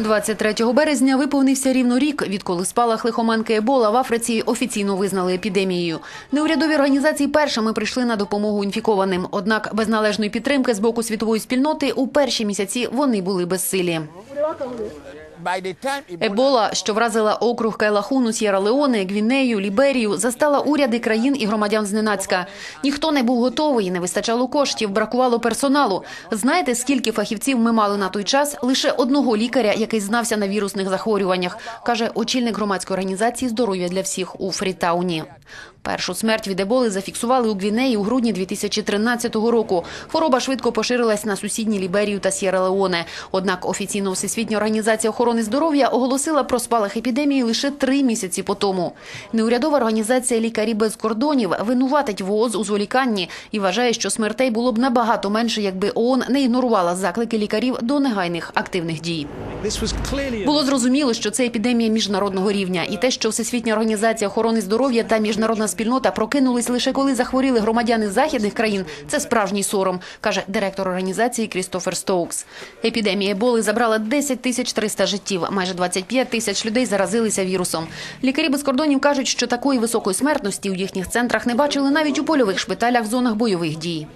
23 березня виповнився рівно рік, відколи спалах лихоманки Ебола в Африці офіційно визнали епідемією. Неурядові організації першими прийшли на допомогу інфікованим. Однак без належної підтримки з боку світової спільноти у перші місяці вони були безсилі. Ебола, що вразила округ Кайлахуну, Сєра-Леоне, Гвінею, Ліберію, застала уряди країн і громадян зненацька. Ніхто не був готовий, не вистачало коштів, бракувало персоналу. Знаєте, скільки фахівців ми мали на той час? Лише одного лікаря, який знався на вірусних захворюваннях, каже очільник громадської організації «Здоров'я для всіх» у Фрітауні. Першу смерть від еболи зафіксували у Гвінеї у грудні 2013 року. Хвороба швидко поширилась на сусідні Ліберію та Сєра-Леоне. Однак офіційно Всесвітня організація охорони здоров'я оголосила про спалах епідемії лише три місяці по тому. Неурядова організація «Лікарі без кордонів» винуватить ВООЗ у зволіканні і вважає, що смертей було б набагато менше, якби ООН не ігнорувала заклики лікарів до негайних активних дій. Було зрозуміло, що це епідемія міжнародного рівня, і те, що Всесвітня організація охорони здоров'я та міжнародна спільнота прокинулись лише коли захворіли громадяни західних країн. Це справжній сором, каже директор організації Крістофер Стоукс. Епідемія еболи забрала 10 тисяч 300 життів. Майже 25 тисяч людей заразилися вірусом. Лікарі без кордонів кажуть, що такої високої смертності у їхніх центрах не бачили навіть у польових шпиталях в зонах бойових дій.